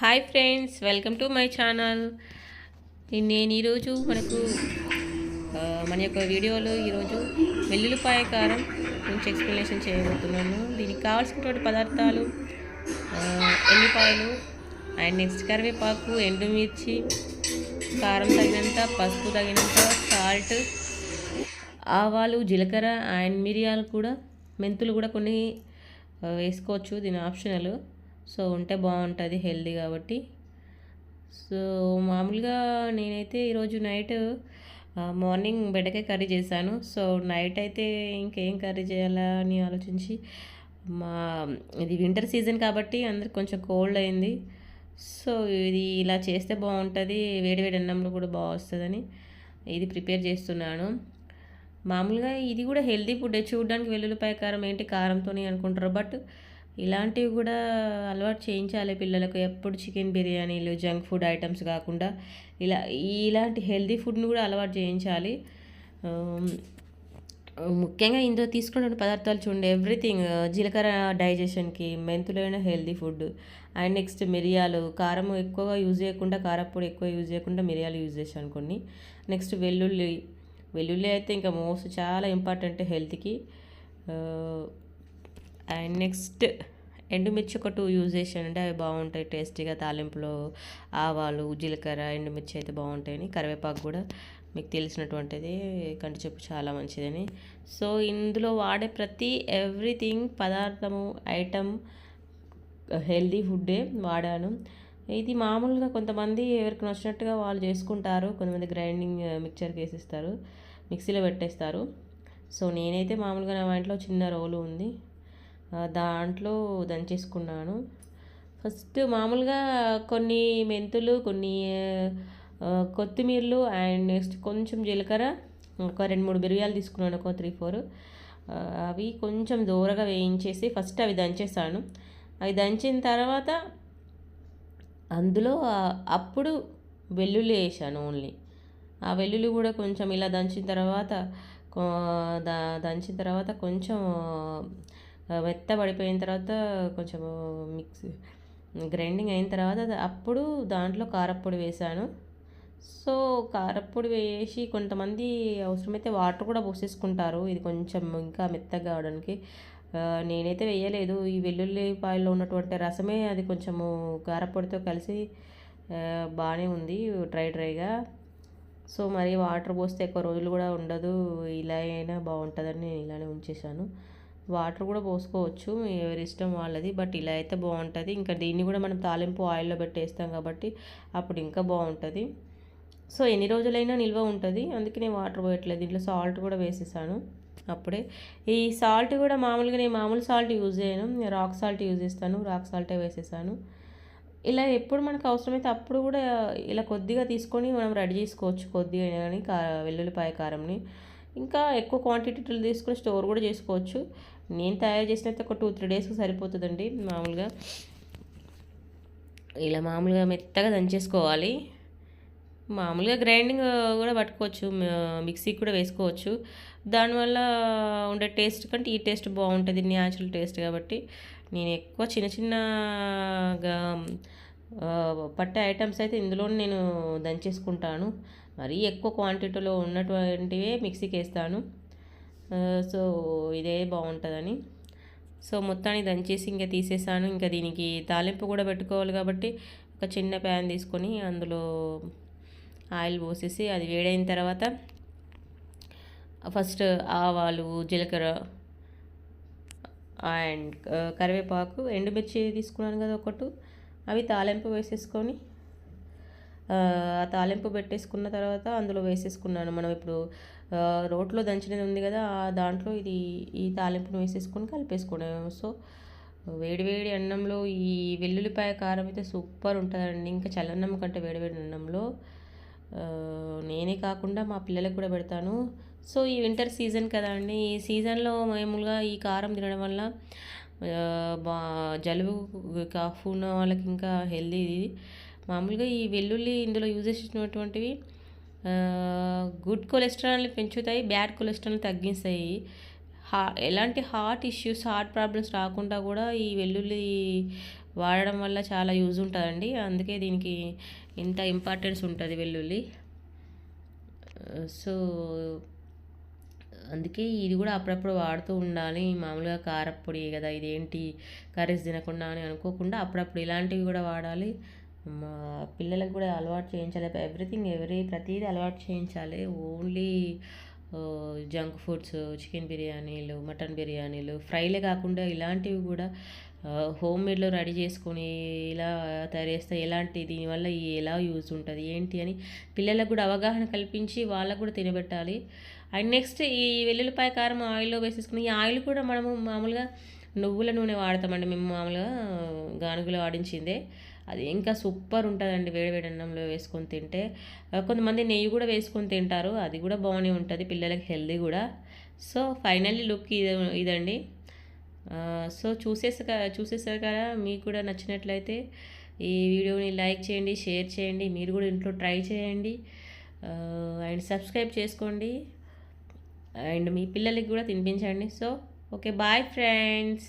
Hi friends welcome to my channel. నేను ఈరోజు మనకు మన యొక్క వీడియోలో ఈరోజు వెల్లుల్లిపాయ కారం గురించి ఎక్స్ప్లెనేషన్ చేయబోతున్నాను. దీనికి కావాల్సినటువంటి పదార్థాలు ఎల్లిపాయలు అండ్ నెక్స్ట్ కరివేపాకు ఎండుమిర్చి కారం తగినంత పసుపు తగినంత సాల్ట్ ఆవాలు జీలకర్ర అండ్ మిరియాలు కూడా మెంతులు కూడా కొన్ని వేసుకోవచ్చు. దీని ఆప్షనల్. సో ఉంటే బాగుంటుంది హెల్దీ కాబట్టి. సో మామూలుగా నేనైతే ఈరోజు నైట్ మార్నింగ్ బెండకాయ కర్రీ చేశాను. సో నైట్ అయితే ఇంకేం కర్రీ చేయాలా అని ఆలోచించి మా ఇది వింటర్ సీజన్ కాబట్టి అందరికి కొంచెం కోల్డ్ అయింది. సో ఇది ఇలా చేస్తే బాగుంటుంది వేడి వేడి అన్నంలో కూడా బాగా వస్తుందని ఇది ప్రిపేర్ చేస్తున్నాను. మామూలుగా ఇది కూడా హెల్దీ ఫుడ్ చూడడానికి వెల్లుల్లిపాయ కారం ఏంటి కారంతోనే అనుకుంటారు. బట్ ఇలాంటివి కూడా అలవాటు చేయించాలి పిల్లలకు. ఎప్పుడు చికెన్ బిర్యానీలు జంక్ ఫుడ్ ఐటమ్స్ కాకుండా ఇలా ఇలాంటి హెల్దీ ఫుడ్ని కూడా అలవాటు చేయించాలి. ముఖ్యంగా ఇందులో తీసుకున్న పదార్థాలు చూడండి. ఎవ్రీథింగ్ జీలకర్ర డైజెషన్కి మెంతులైన హెల్దీ ఫుడ్. అండ్ నెక్స్ట్ మిరియాలు కారం ఎక్కువగా యూజ్ చేయకుండా కారప్పొడి ఎక్కువ యూజ్ చేయకుండా మిరియాలు యూజ్ చేశాను కొన్ని. నెక్స్ట్ వెల్లుల్లి వెల్లుల్లి అయితే ఇంకా మోస్ట్ చాలా ఇంపార్టెంట్ హెల్త్కి. అండ్ నెక్స్ట్ ఎండుమిర్చి ఒక టూ యూజ్ చేశానంటే అవి బాగుంటాయి టేస్టీగా తాలింపులో ఆవాలు జీలకర్ర ఎండుమిర్చి అయితే బాగుంటాయని కరివేపాకు కూడా మీకు తెలిసినటువంటిది కంటి చెప్పు చాలా మంచిదని. సో ఇందులో వాడే ప్రతి ఎవ్రీథింగ్ పదార్థము ఐటమ్ హెల్దీ ఫుడ్డే వాడాను. ఇది మామూలుగా కొంతమంది ఎవరికి నచ్చినట్టుగా వాళ్ళు చేసుకుంటారు. కొంతమంది గ్రైండింగ్ మిక్చర్కి వేసిస్తారు మిక్సీలో పెట్టేస్తారు. సో నేనైతే మామూలుగా నా ఇంట్లో చిన్న రోలు ఉంది. దాంట్లో దంచేసుకున్నాను. ఫస్ట్ మామూలుగా కొన్ని మెంతులు కొన్ని కొత్తిమీరలు అండ్ నెక్స్ట్ కొంచెం జీలకర్ర ఒక రెండు మూడు మిరియాలు తీసుకున్నాను ఒక త్రీ ఫోర్. అవి కొంచెం దూరగా వేయించేసి ఫస్ట్ అవి దంచేసాను. అవి దంచిన తర్వాత అందులో అప్పుడు వెల్లుల్లి వేసాను ఓన్లీ. ఆ వెల్లుల్లి కూడా కొంచెం ఇలా దంచిన తర్వాత దంచిన తర్వాత కొంచెం మెత్త పడిపోయిన తర్వాత కొంచెం మిక్స్ గ్రైండింగ్ అయిన తర్వాత అప్పుడు దాంట్లో కారప్పొడి వేసాను సో కారప్పొడి వేసి కొంతమంది అవసరమైతే వాటర్ కూడా పోసేసుకుంటారు. ఇది కొంచెం ఇంకా మెత్తగా కావడానికి నేనైతే వేయలేదు. ఈ వెల్లుల్లిపాయలో ఉన్నటువంటి రసమే అది కొంచెము కారప్పొడితో కలిసి బాగానే ఉంది డ్రై డ్రైగా. సో మరి వాటర్ పోస్తే ఎక్కువ రోజులు కూడా ఉండదు. ఇలా అయినా బాగుంటుందని నేను ఇలానే ఉంచేసాను వాటర్ కూడా పోసుకోవచ్చు మీ ఎవరి ఇష్టం వాళ్ళది. బట్ ఇలా అయితే బాగుంటుంది. ఇంకా దీన్ని కూడా మనం తాలింపు ఆయిల్లో పెట్టేస్తాం కాబట్టి అప్పుడు ఇంకా బాగుంటుంది. సో ఎన్ని రోజులైనా నిల్వ ఉంటుంది. అందుకే నేను వాటర్ పోయట్లేదు. దీంట్లో సాల్ట్ కూడా వేసేసాను అప్పుడే. ఈ సాల్ట్ కూడా మామూలుగా నేను మామూలు సాల్ట్ యూజ్ చేయను. నేను రాక్ సాల్ట్ యూజ్ చేస్తాను. రాక్ సాల్టే వేసేసాను. ఇలా ఎప్పుడు మనకు అవసరమైతే అప్పుడు కూడా ఇలా కొద్దిగా తీసుకొని మనం రెడీ చేసుకోవచ్చు. కొద్దిగా అయినా కానీ కా వెల్లుల్లిపాయ కారంని. ఇంకా ఎక్కువ క్వాంటిటీలు తీసుకొని స్టోర్ కూడా చేసుకోవచ్చు. నేను తయారు చేసినైతే ఒక టూ త్రీ డేస్కి సరిపోతుందండి మామూలుగా. ఇలా మామూలుగా మెత్తగా దంచేసుకోవాలి. మామూలుగా గ్రైండింగ్ కూడా పట్టుకోవచ్చు మిక్సీ మిక్సీకి కూడా వేసుకోవచ్చు. దానివల్ల ఉండే టేస్ట్ కంటే ఈ టేస్ట్ బాగుంటుంది న్యాచురల్ టేస్ట్ కాబట్టి. నేను ఎక్కువ చిన్న చిన్నగా పట్టే ఐటమ్స్ అయితే ఇందులో నేను దంచేసుకుంటాను. మరీ ఎక్కువ క్వాంటిటీలో ఉన్నటువంటివే మిక్సీకి వేస్తాను. సో ఇదే బాగుంటుందని. సో మొత్తాన్ని దంచేసి ఇంకా తీసేసాను. ఇంకా దీనికి తాలింపు కూడా పెట్టుకోవాలి కాబట్టి ఒక చిన్న ప్యాన్ తీసుకొని అందులో ఆయిల్ పోసేసి అది వేడైన తర్వాత ఫస్ట్ ఆవాలు జీలకర్ర అండ్ కరివేపాకు ఎండుమిర్చి తీసుకున్నాను కదా ఒకటి. అవి తాలింపు వేసేసుకొని తాలింపు పెట్టేసుకున్న తర్వాత అందులో వేసేసుకున్నాను. మనం ఇప్పుడు రోట్లో దంచినది ఉంది కదా ఆ దాంట్లో ఇది ఈ తాలింపును వేసేసుకొని కలిపేసుకున్నాను సో వేడివేడి అన్నంలో ఈ వెల్లుల్లిపాయ కారం అయితే సూపర్ ఉంటుందండి. ఇంకా చల్లన్నం కంటే వేడివేడి అన్నంలో నేనే కాకుండా మా పిల్లలకు కూడా పెడతాను. సో ఈ వింటర్ సీజన్ కదా అండి. ఈ సీజన్లో మామూలుగా ఈ కారం తినడం వల్ల బా జలుబు కాఫ్ ఉన్న వాళ్ళకి ఇంకా హెల్దీ ఇది. మామూలుగా ఈ వెల్లుల్లి ఇందులో యూజ్ చేసినటువంటివి గుడ్ కొలెస్ట్రాల్ని పెంచుతాయి బ్యాడ్ కొలెస్ట్రాల్ని తగ్గిస్తాయి. హా ఎలాంటి హార్ట్ ఇష్యూస్ హార్ట్ ప్రాబ్లమ్స్ రాకుండా కూడా ఈ వెల్లుల్లి వాడడం వల్ల చాలా యూజ్ ఉంటుందండి. అందుకే దీనికి ఇంత ఇంపార్టెన్స్ ఉంటుంది వెల్లుల్లి. సో అందుకే ఇది కూడా అప్పుడప్పుడు వాడుతూ ఉండాలి. మామూలుగా కారప్పొడి కదా ఇదేంటి కర్రీస్ తినకుండా అని అనుకోకుండా అప్పుడప్పుడు ఇలాంటివి కూడా వాడాలి. మా పిల్లలకు కూడా అలవాటు చేయించాలి. ఎవ్రీథింగ్ ఎవరీ ప్రతిదీ అలవాటు చేయించాలి. ఓన్లీ జంక్ ఫుడ్స్ చికెన్ బిర్యానీలు మటన్ బిర్యానీలు ఫ్రైలే కాకుండా ఇలాంటివి కూడా హోమ్ మేడ్లో రెడీ చేసుకొని ఇలా తయారు చేస్తే ఎలాంటి దీనివల్ల ఎలా యూజ్ ఉంటుంది ఏంటి అని పిల్లలకు కూడా అవగాహన కల్పించి వాళ్ళకు కూడా తినబెట్టాలి అండ్ నెక్స్ట్ ఈ వెల్లుల్లిపాయ కారం ఆయిల్లో వేసేసుకుని ఈ ఆయిల్ కూడా మనము మామూలుగా నువ్వుల నూనె వాడతామండి మేము మామూలుగా గానుగులో వాడించిందే. అది ఇంకా సూపర్ ఉంటుందండి వేడి వేడి అన్నంలో వేసుకొని తింటే. కొంతమంది నెయ్యి కూడా వేసుకొని తింటారు. అది కూడా బాగానే ఉంటుంది పిల్లలకి హెల్దీ కూడా. సో ఫైనల్లీ లుక్ ఇది ఇదండి. సో చూసేసా చూసేసారు కదా మీకు కూడా నచ్చినట్లయితే ఈ వీడియోని లైక్ చేయండి షేర్ చేయండి మీరు కూడా ఇంట్లో ట్రై చేయండి. అండ్ సబ్స్క్రైబ్ చేసుకోండి. అండ్ మీ పిల్లలకి కూడా తినిపించండి. So okay bye friends.